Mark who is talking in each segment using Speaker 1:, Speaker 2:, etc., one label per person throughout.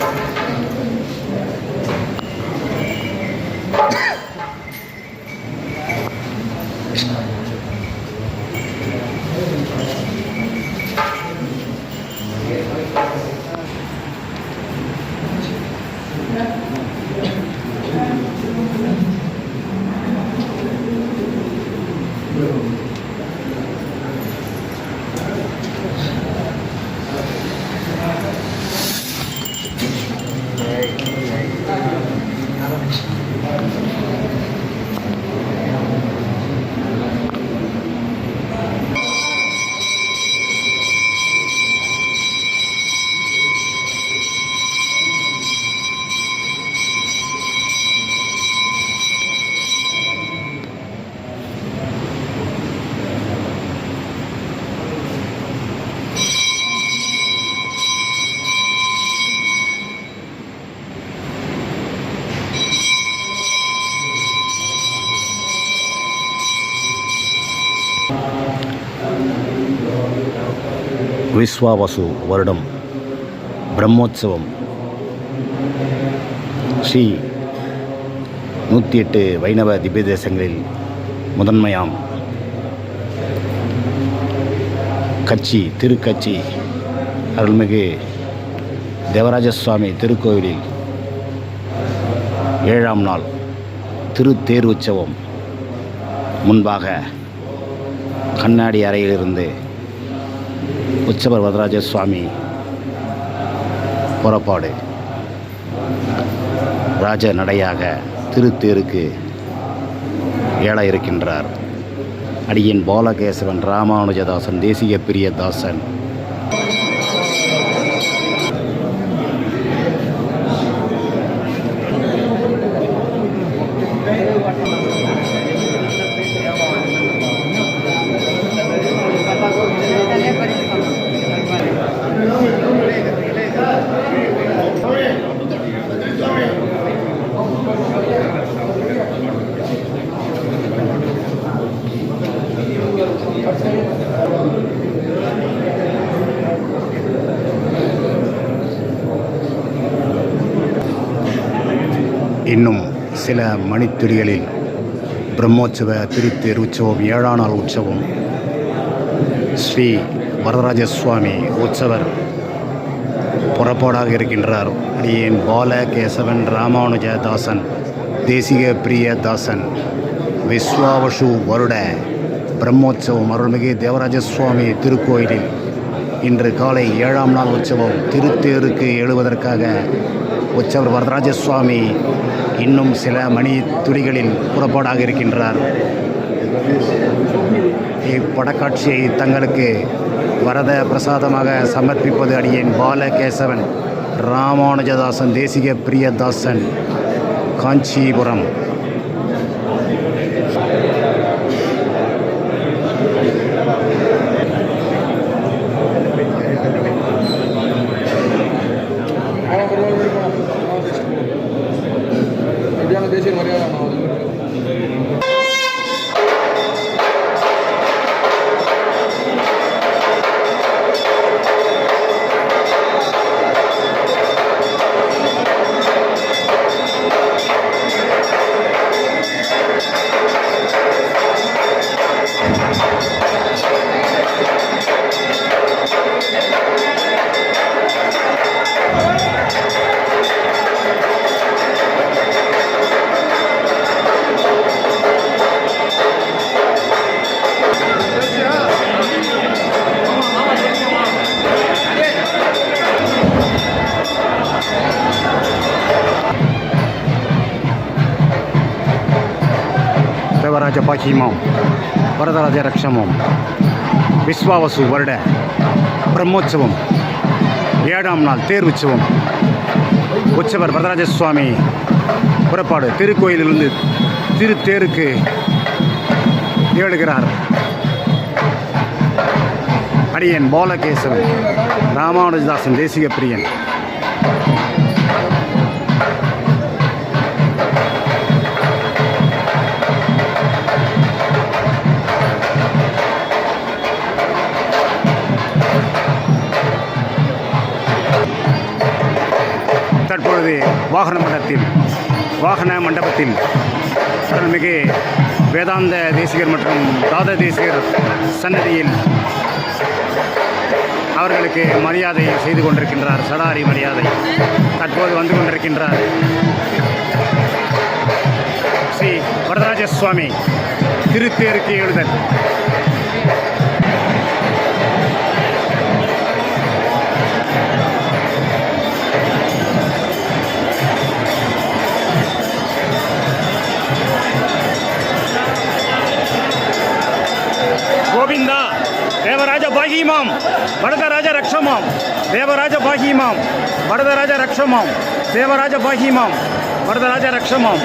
Speaker 1: Thank you. Vishvavasu வருடம் பிரம்மோற்சவம் ஸ்ரீ நூற்றி எட்டு வைணவ திவ்ய தேசங்களில் முதன்மையாம் கட்சி திருக்கட்சி அருள்மிகு தேவராஜ சுவாமி திருக்கோவிலில் ஏழாம் நாள் திருத்தேர் உற்சவம் முன்பாக கண்ணாடி அறையிலிருந்து உச்சவர் வரதராஜ சுவாமி புறப்பாடு. ராஜ நடையாக திருத்தேருக்கு ஏழ இருக்கின்றார். அடியின் பாலகேசவன் ராமானுஜதாசன் தேசிய பிரியதாசன் இன்னும் சில மணித்துளிகளில் பிரம்மோற்சவ திருத்தேர் உற்சவம் ஏழாம் நாள் உற்சவம் ஸ்ரீ வரதராஜ சுவாமி உற்சவர் புறப்பாடாக இருக்கின்றார். அடியேன் பால கேசவன் ராமானுஜ தாசன் தேசிக பிரியதாசன் விஸ்வாவசு வருட பிரம்மோற்சவம் அருள்மிகு தேவராஜ சுவாமி திருக்கோயிலில் இன்று காலை ஏழாம் நாள் உற்சவம் திருத்தேருக்கு எழுவதற்காக உச்சவர் வரதராஜ சுவாமி இன்னும் சில மணி துளிகளில் புறப்பாடாக இருக்கின்றார். இப்படக்காட்சியை தங்களுக்கு வரத பிரசாதமாக சமர்ப்பிப்பது அடியேன் பாலகேசவன் ராமானுஜதாசன் தேசிக பிரியதாசன் காஞ்சிபுரம். தேவராஜ பாக்கியமாம் வரதராஜ ரக்ஷமம் விஸ்வாவசு வருட பிரம்மோற்சவம் ஏழாம் நாள் தேர் உற்சவம் உற்சவர் வரதராஜ சுவாமி புறப்பாடு திருக்கோயிலிருந்து திருத்தேருக்கு ஏழுகிறார். அடியன் பாலகேசவன் ராமானுஜதாசன் தேசிக பிரியன் தற்பொழுது வாகன மண்டபத்தில் வாகன மண்டபத்தில் அருள்மிகு வேதாந்த தேசிகர் மற்றும் தாத தேசிகர் சன்னதியில் அவர்களுக்கு மரியாதை செய்து கொண்டிருக்கின்றார் சடாரி மரியாதை தற்போது வந்து கொண்டிருக்கின்றார். ஸ்ரீ வரதராஜ சுவாமி திருத்தேருக்கு எழுதல். தேவராஜ பாகிமாம் வரதராஜ ரக்ஷமாம் தேவராஜ பாகிமாம் வரதராஜ ரக்ஷமாம் தேவராஜ பாகிமாம் வரதராஜ ரக்ஷமாம்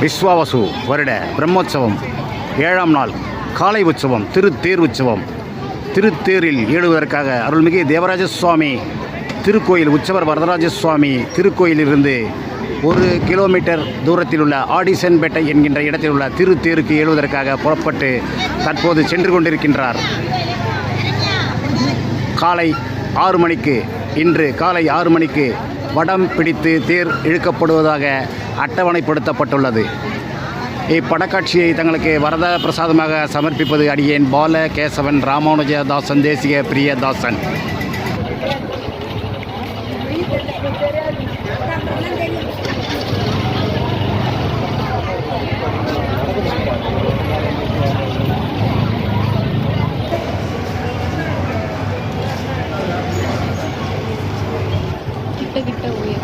Speaker 1: விஸ்வாவசு வருட பிரம்மோற்சவம் ஏழாம் நாள் காலை உற்சவம் திருத்தேர் உற்சவம். திருத்தேரில் ஏழுவதற்காக அருள்மிகு தேவராஜ சுவாமி திருக்கோயில் உற்சவர் வரதராஜ சுவாமி திருக்கோயிலிருந்து ஒரு கிலோமீட்டர் தூரத்தில் உள்ள ஆடிசன்பேட்டை என்கின்ற இடத்தில் உள்ள திருத்தேருக்கு ஏழுவதற்காக புறப்பட்டு தற்போது சென்று கொண்டிருக்கின்றார். காலை ஆறு மணிக்கு இன்று காலை ஆறு மணிக்கு வடம் பிடித்து தேர் இழுக்கப்படுவதாக அட்டவணைப்படுத்தப்பட்டுள்ளது. இப்படக்காட்சியை தங்களுக்கு வரத பிரசாதமாக சமர்ப்பிப்பது அடியேன் பால கேசவன் ராமானுஜதாசன் தேசிய பிரியதாசன்.
Speaker 2: कितना कितना
Speaker 3: हुई है